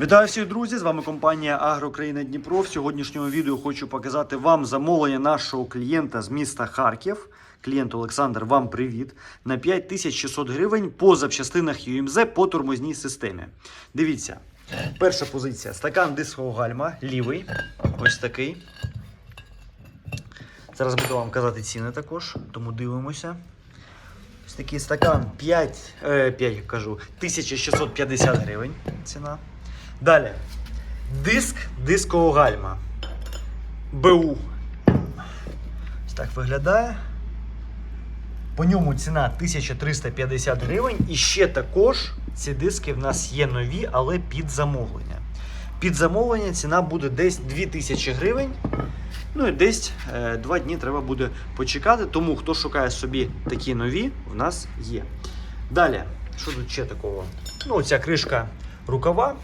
Вітаю всіх друзі! З вами компанія Агрокраїна Дніпро. В сьогоднішньому відео хочу показати вам замовлення нашого клієнта з міста Харків. Клієнт Олександр, вам привіт. На 5600 гривень по запчастинах UMZ по тормозній системі. Дивіться, перша позиція: стакан дискового гальма, лівий. Ось такий. Зараз буду вам казати ціни також, тому дивимося. Ось такий стакан 5, е, 5 кажу, 1650 гривень ціна. Далі. Диск дискового гальма. БУ. Ось так виглядає. По ньому ціна 1350 гривень. І ще також ці диски в нас є нові, але під замовлення. Під замовлення ціна буде десь 2000 гривень. Ну і десь е, два дні треба буде почекати. Тому хто шукає собі такі нові, в нас є. Далі, що тут ще такого? Ну, ця кришка рукава,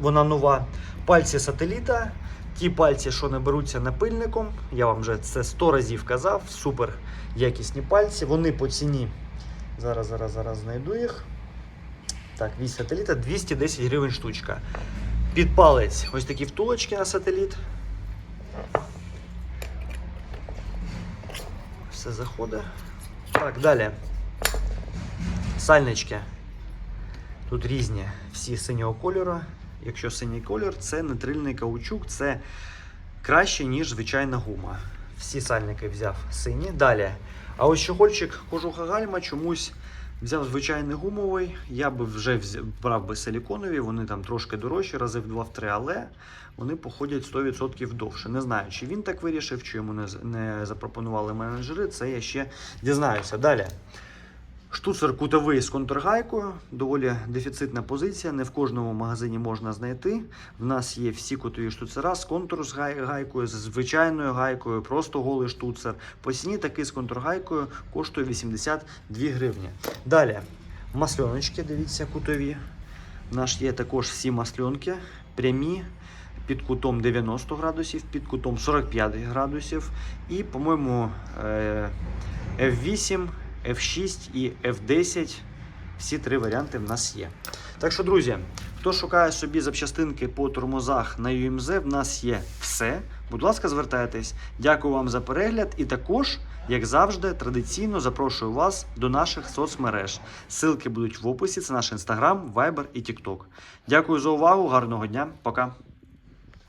вона нова. Пальці сателіта. Ті пальці, що не беруться напильником, я вам вже це 100 разів казав. Супер якісні пальці. Вони по ціні. Зараз, зараз, зараз знайду їх. Так, вісь сателіта 210 гривень штучка. Під палець ось такі втулочки на сателіт. Все заходить. Так, далі. Сальнички. Тут різні всі синього кольору. Якщо синій кольор, це нитрильний каучук, це краще, ніж звичайна гума. Всі сальники взяв сині. Далі. А ось чохольчик кожуха гальма чомусь взяв звичайний гумовий. Я би вже взяв, брав би силіконові, вони там трошки дорожчі, рази в 2-3, але вони походять 100% довше. Не знаю, чи він так вирішив, чи йому не, не запропонували менеджери. Це я ще дізнаюся. Далі. Штуцер кутовий з контргайкою, доволі дефіцитна позиція. Не в кожному магазині можна знайти. В нас є всі кутові штуцера з контур з гайкою, з звичайною гайкою, просто голий штуцер. По ціні такий з контргайкою коштує 82 гривні. Далі масльоночки, дивіться, кутові. У нас є також всі масльонки, прямі. Під кутом 90 градусів, під кутом 45 градусів. І, по-моєму, е, F8, F6 і F10. Всі три варіанти в нас є. Так що, друзі, хто шукає собі запчастинки по тормозах на UMZ, в нас є все. Будь ласка, звертайтесь. Дякую вам за перегляд. І також, як завжди, традиційно запрошую вас до наших соцмереж. Ссылки будуть в описі. Це наш інстаграм, Viber і TikTok. Дякую за увагу. Гарного дня. Пока.